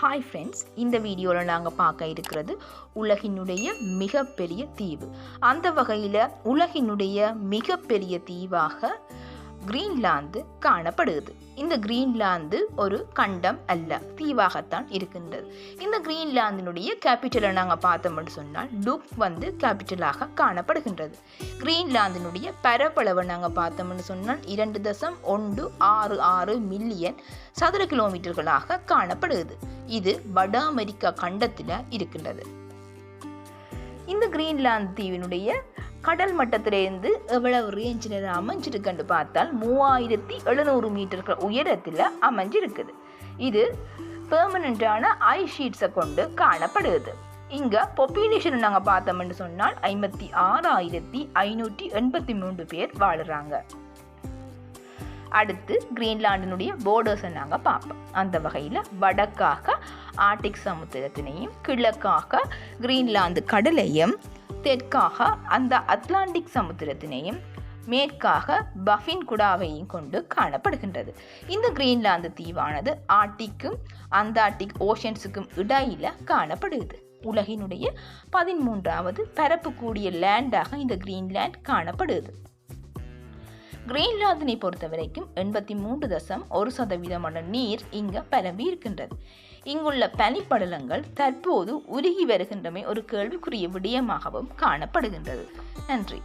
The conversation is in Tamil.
ஹாய் ஃப்ரெண்ட்ஸ் இந்த வீடியோவில் நாங்கள் பார்க்க இருக்கிறது உலகினுடைய மிகப்பெரிய தீவு. அந்த வகையில் உலகினுடைய மிகப்பெரிய தீவாக கிரீன்லாந்து காணப்படுகிறது. இந்த கிரீன்லாந்து ஒரு கண்டம் அல்ல தீவாகத்தான் இருக்கின்றது. இந்த கிரீன்லாந்தினுடைய கேபிட்டலை நாங்கள் பார்த்தோம்னு சொன்னால் டுக் வந்து கேபிட்டலாக காணப்படுகின்றது. கிரீன்லாந்தினுடைய பரப்பளவை நாங்கள் பார்த்தோம்னு சொன்னால் இரண்டு தசம் ஒன்று ஆறு ஆறு மில்லியன் சதுர கிலோமீட்டர்களாக காணப்படுகிறது. இது வட அமெரிக்கா கண்டத்தில் இருக்கின்றது. இந்த கிரீன்லாந்து தீவினுடைய கடல் மட்டத்திலிருந்து எவ்வளவு ரேஞ்சில் அமைஞ்சிருக்குன்னு பார்த்தால் மூவாயிரத்தி எழுநூறு மீட்டர்கள் உயரத்தில் அமைஞ்சிருக்குது. இது பெர்மனண்ட்டான ஐ ஷீட்ஸை கொண்டு காணப்படுது இங்கே பொப்புலேஷன் நாங்கள் பார்த்தோம்னு சொன்னால் ஐம்பத்தி ஆறாயிரத்தி ஐநூற்றி எண்பத்தி மூன்று பேர் வாழுறாங்க. அடுத்து கிரீன்லாண்டினுடைய போர்டர்ஸை நாங்கள் பார்ப்போம். அந்த வகையில் வடக்காக ஆர்டிக் சமுத்திரத்தினையும் கிழக்காக கிரீன்லாந்து கடலையும் தெற்காக அந்த அட்லாண்டிக் சமுத்திரத்தினையும் மேற்காக பஃபின் குடாவையும் கொண்டு காணப்படுகின்றது. இந்த கிரீன்லாந்து தீவானது ஆர்டிக்கும் அந்தார்டிக் ஓஷன்ஸுக்கும் இடையில காணப்படுகிறது. உலகினுடைய பதிமூன்றாவது பரப்பு கூடிய லேண்டாக இந்த கிரீன்லேண்ட் காணப்படுது கிரீன்லாந்தினை பொறுத்த வரைக்கும் எண்பத்தி மூன்று தசம் ஒரு சதவீதமான நீர் இங்கு பரவி இருக்கின்றது. இங்குள்ள பனிப்படலங்கள் தற்போது உருகி வருகின்றமை ஒரு கேள்விக்குரிய விடயமாகவும் காணப்படுகின்றது. நன்றி.